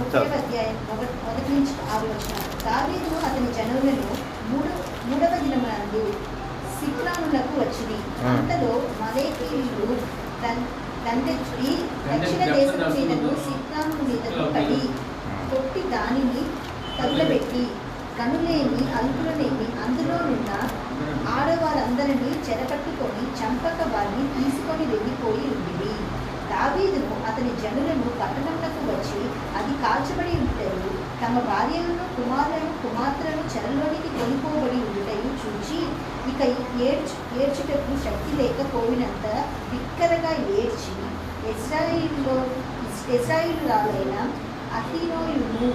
ముప్పై అధ్యాయం అమ్మ ఒకటి నుంచి ఆరు వచనాలు. మూడవ సిక్లాములకు వచ్చింది. అంతలో మలేకీయులు దక్షిణ దేశం దేశం సిక్లాము మీదను పడి కొట్టి దానిని తగులబెట్టి కనులేమి అల్పులనేమి అందులోనున్న ఆడవారందరినీ చెరపట్టుకొని చంపక వారిని తీసుకొని వెళ్ళిపోయి ఉండివి దావీదును అతని జనులను పట్టణంలకు వచ్చి అది కాల్చబడి ఉంటాయి తమ భార్యలను కుమారులను కుమార్తెలను చెరలోనికి కొనిపోబడి ఉంటాయి చూచి ఇక ఏడ్చు ఏడ్చుటకు శక్తి లేకపోయినంత బిక్కరగా ఏడ్చి ఇజ్రాయిల్లో ఇజ్రాయిల్ రాలైన అహీనోయును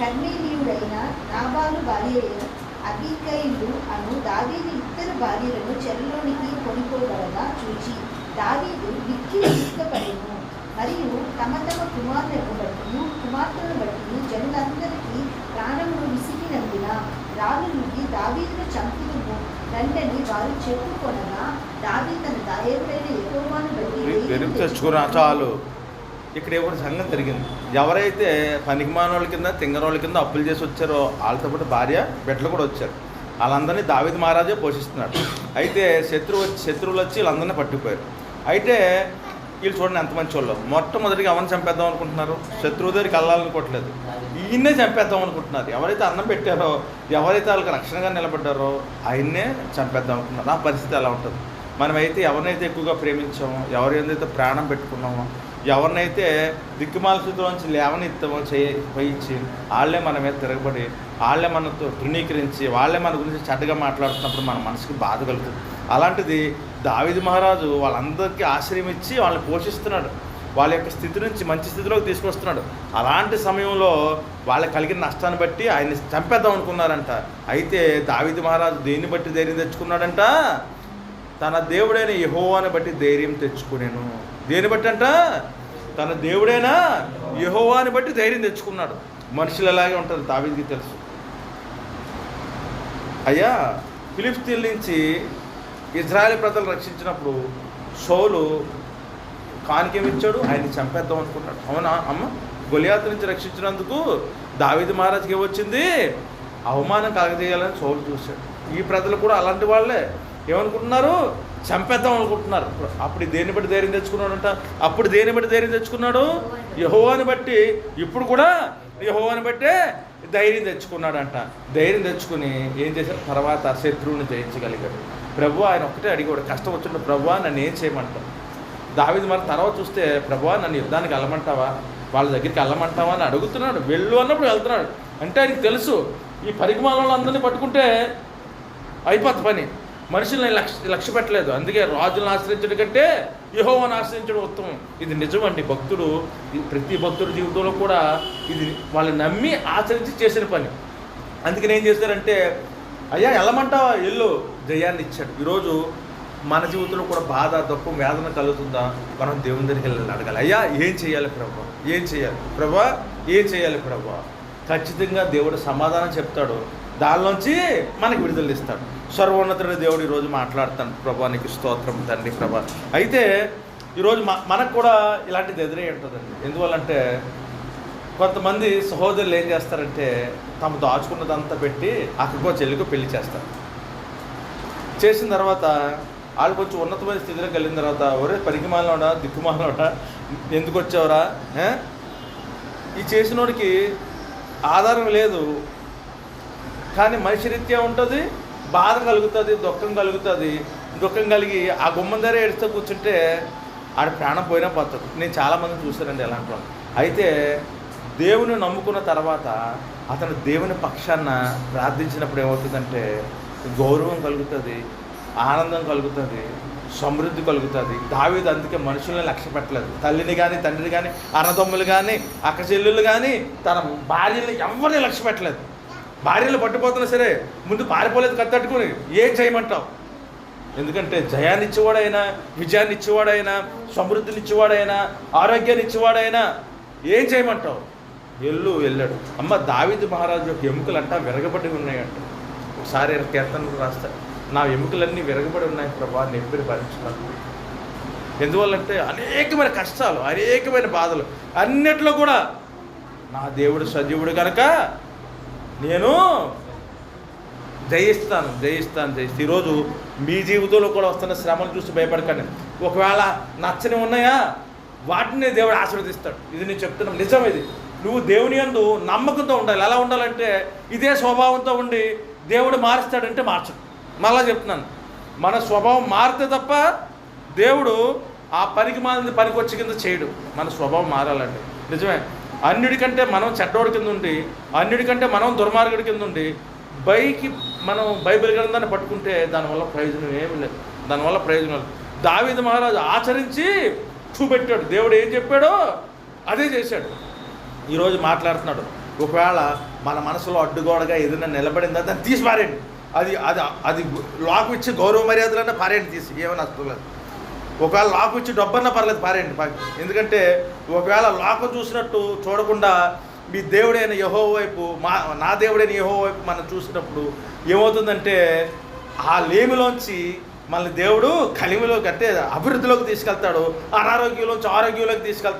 కర్మేలీయుడైన నాబాలు భార్య అబీకైలు అను దావీదు ఇద్దరు భార్యలను చెరలోనికి కొనిపోగలగా చూచి దావీదు విక్కి విసుకపడెను మరియు తమ తమ కుమారులను బట్టి కుమార్తెలను బట్టి జనులందరికీ ప్రాణమును విసిగినందున రాళ్ళు నుండి దావీదును చంపుదుము రండని వారు చెప్పుకొనగా దావీ తన దాయకుడైన యెహోవాను బట్టి చాలు ఇక్కడ ఎవరి సంఘం జరిగింది. ఎవరైతే పనికిమానోళ్ళ కింద తింగరోళ్ళ కింద అప్పులు చేసి వచ్చారో వాళ్ళతో పాటు భార్య బిడ్డలు కూడా వచ్చారు. వాళ్ళందరినీ దావిద మహారాజే పోషిస్తున్నాడు. అయితే శత్రువు వచ్చి శత్రువులు వచ్చి వీళ్ళందరినీ పట్టుకుపోయారు. అయితే వీళ్ళు చూడండి ఎంత మంచి వాళ్ళు. మొట్టమొదటిగా ఎవరిని చంపేద్దాం అనుకుంటున్నారు? శత్రువు దగ్గరికి వెళ్ళాలనుకోవట్లేదు ఈయన్నే చంపేద్దాం అనుకుంటున్నారు. ఎవరైతే అన్నం పెట్టారో ఎవరైతే వాళ్ళకి రక్షణగా నిలబడ్డారో ఆయన్నే చంపేద్దాం అనుకుంటున్నారు. ఆ పరిస్థితి ఎలా ఉంటుంది? మనమైతే ఎవరినైతే ఎక్కువగా ప్రేమించామో ఎవరైతే ప్రాణం పెట్టుకున్నామో ఎవరినైతే దిక్కుమాల స్థితిలోంచి లేవనెత్తామో చేయి పోయించి వాళ్ళే మన మీద తిరగబడి వాళ్ళే మనతో తృణీకరించి వాళ్ళే మన గురించి చెడ్డగా మాట్లాడుతున్నప్పుడు మన మనసుకి బాధ కలుగుతుంది. అలాంటిది దావిది మహారాజు వాళ్ళందరికీ ఆశ్రయం ఇచ్చి వాళ్ళని పోషిస్తున్నాడు. వాళ్ళ యొక్క స్థితి నుంచి మంచి స్థితిలోకి తీసుకొస్తున్నాడు. అలాంటి సమయంలో వాళ్ళకి కలిగిన నష్టాన్ని బట్టి ఆయన్ని చంపేద్దాం అనుకున్నారంట. అయితే దావిది మహారాజు దేన్ని బట్టి ధైర్యం తెచ్చుకున్నాడంట? తన దేవుడైన యహోవాని బట్టి ధైర్యం తెచ్చుకునేను. దేని బట్టి అంట? తన దేవుడైన యహోవాని బట్టి ధైర్యం తెచ్చుకున్నాడు. మనుషులు ఎలాగే ఉంటుంది దావీదికి తెలుసు. అయ్యా ఫిలిప్స్తీన్ నుంచి ఇజ్రాయెల్ ప్రజలు రక్షించినప్పుడు షోలు కానికేమిచ్చాడు ఆయన్ని చంపేద్దాం అనుకున్నాడు అవునా? అమ్మ గొలియాతు నుంచి రక్షించినందుకు దావీదు మహారాజుకి ఏమొచ్చింది అవమానం కలగజేయాలని సోలు చూశాడు. ఈ ప్రజలు కూడా అలాంటి వాళ్ళే. ఏమనుకుంటున్నారు? చంపేద్దాం అనుకుంటున్నారు. అప్పుడు దేన్ని బట్టి ధైర్యం తెచ్చుకున్నాడంట. అప్పుడు దేన్ని బట్టి ధైర్యం తెచ్చుకున్నాడు? యహోవాని బట్టి. ఇప్పుడు కూడా యహోవాని బట్టే ధైర్యం తెచ్చుకున్నాడంట. ధైర్యం తెచ్చుకుని ఏం చేశారు తర్వాత శత్రువుని జయించగలిగాడు. ప్రభు ఆయన ఒక్కటే అడిగాడు కష్టం వచ్చినప్పుడు ప్రభు నన్ను ఏం చేయమంటావు? దావిది మరి తర్వాత చూస్తే ప్రభు నన్ను యుద్ధానికి వెళ్ళమంటావా? వాళ్ళ దగ్గరికి వెళ్ళమంటావా? అని అడుగుతున్నాడు. వెళ్ళు అన్నప్పుడు వెళ్తున్నాడు. అంటే ఆయనకి తెలుసు ఈ పరిగమాలలో అందరినీ పట్టుకుంటే అయిపోద్ది పని. మనుషుల్ని లక్ష్య లక్ష్య పెట్టలేదు. అందుకే రాజులను ఆశ్రయించడం కంటే యహోవాను ఆశ్రయించడం ఉత్తమం. ఇది నిజమండి. భక్తుడు ప్రతి భక్తుడి జీవితంలో కూడా ఇది వాళ్ళు నమ్మి ఆచరించి చేసిన పని. అందుకని ఏం చేశారంటే అయ్యా వెళ్ళమంటావా? ఇల్లు జయాన్ని ఇచ్చాడు. ఈరోజు మన జీవితంలో కూడా బాధ దుఃఖం వేదన కలుగుతుందా? మనం దేవుని దగ్గరికి వెళ్ళి అడగాలి. అయ్యా ఏం చేయాలి ప్రభా? ఏం చేయాలి? ప్రభా ఏం చేయాలి ప్రభా? ఖచ్చితంగా దేవుడు సమాధానం చెప్తాడు. దానిలోంచి మనకి విడుదల ఇస్తాడు. సర్వోన్నతుడి దేవుడు ఈరోజు మాట్లాడతాను ప్రభా నీకు స్తోత్రం తండ్రి ప్రభా. అయితే ఈరోజు మా మనకు కూడా ఇలాంటిది ఎదురై ఉంటుందండి ఎందువల్లంటే కొంతమంది సహోదరులు ఏం చేస్తారంటే తమ దాచుకున్నదంతా పెట్టి అక్కడికో చెల్లికో పెళ్ళి చేస్తారు. చేసిన తర్వాత వాళ్ళు కొంచెం ఉన్నతమైన స్థితిలోకి వెళ్ళిన తర్వాత ఒరే పరిగిమాలనోడా దిక్కుమాలనోడా ఎందుకు వచ్చావరా ఈ చేసినోడికి ఆధారం లేదు. కానీ మనిషి రీత్యా ఉంటుంది బాధ కలుగుతుంది దుఃఖం కలుగుతుంది. దుఃఖం కలిగి ఆ గుమ్మం దగ్గర ఏడుస్తూ కూర్చుంటే ఆడ ప్రాణం పోయినా పోతుంది. నేను చాలామంది చూశానండి ఎలాంటి వాళ్ళు. అయితే దేవుని నమ్ముకున్న తర్వాత అతను దేవుని పక్షాన ప్రార్థించినప్పుడు ఏమవుతుందంటే గౌరవం కలుగుతుంది ఆనందం కలుగుతుంది సమృద్ధి కలుగుతుంది. దావీదు అందుకే మనుషుల్ని లక్ష్య పెట్టలేదు. తల్లిని కానీ తండ్రిని కానీ అన్నదమ్ములు కానీ అక్క చెల్లెళ్ళు కానీ తన భార్యని ఎవరిని లక్ష్య పెట్టలేదు. భార్యలు పట్టుపోతున్నా సరే ముందు పారిపోలేదు కత్తట్టుకుని ఏం చేయమంటావు? ఎందుకంటే జయాన్ని ఇచ్చేవాడైనా విజయాన్ని ఇచ్చేవాడైనా సమృద్ధిని ఇచ్చేవాడైనా ఆరోగ్యాన్ని ఇచ్చేవాడైనా ఏం చేయమంటావు? ఎల్లు వెళ్ళాడు. అమ్మ దావిది మహారాజు యొక్క ఎముకలు అంటా విరగబడి ఉన్నాయంట. ఒకసారి ఆయన కీర్తనలు రాస్తాడు నా ఎముకలన్నీ విరగబడి ఉన్నాయి ప్రభా నెప్పిరి భరించున్నాను ఎందువల్లంటే అనేకమైన కష్టాలు అనేకమైన బాధలు అన్నిట్లో కూడా నా దేవుడు సజీవుడు కనుక నేను జయిస్తాను జయిస్తాను జయిస్తాను. ఈరోజు మీ జీవితంలో కూడా వస్తున్న శ్రమను చూసి భయపడకండి. ఒకవేళ నచ్చని ఉన్నాయా వాటిని దేవుడు ఆశీర్వదిస్తాడు. ఇది నేను చెప్తున్నాను నిజం ఇది. నువ్వు దేవుని యందు నమ్మకంతో ఉండాలి. ఎలా ఉండాలంటే ఇదే స్వభావంతో ఉండి దేవుడు మారుస్తాడంటే మార్చడు మళ్ళా చెప్తున్నాను. మన స్వభావం మారితే తప్ప దేవుడు ఆ పనికి మారింది పనికి వచ్చి కింద చేయడు. మన స్వభావం మారాలండి. నిజమే? అన్నిటికంటే మనం చెడ్డోడి కింద ఉండి అన్నిటికంటే మనం దుర్మార్గుడి కింద ఉండి బైకి మనం బైబిల్ గ్రంథాన్ని పట్టుకుంటే దానివల్ల ప్రయోజనం ఏమి లేదు. దానివల్ల ప్రయోజనం లేదు. దావీద మహారాజు ఆచరించి చూపెట్టాడు. దేవుడు ఏం చెప్పాడో అదే చేశాడు. ఈరోజు మాట్లాడుతున్నాడు. ఒకవేళ మన మనసులో అడ్డుగోడగా ఏదైనా నిలబడిందా దాన్ని తీసి పారేయండి అది అది అది లాకు ఇచ్చి గౌరవ మర్యాదలన్నా పారేయండి తీసి. ఏమైనా నష్టం లేదు. ఒకవేళ లాక్ ఇచ్చి డబ్బన్నా పర్లేదు పారేయండి పా- ఎందుకంటే ఒకవేళ లాక్ చూసినట్టు చూడకుండా మీ దేవుడైన యహో వైపు మా నా దేవుడైన యహో వైపు మనం చూసినప్పుడు ఏమవుతుందంటే ఆ లేమిలోంచి మనల్ని దేవుడు కలిమిలోకి అంటే అభివృద్ధిలోకి తీసుకెళ్తాడు అనారోగ్యంలోంచి ఆరోగ్యంలోకి తీసుకెళ్తాడు.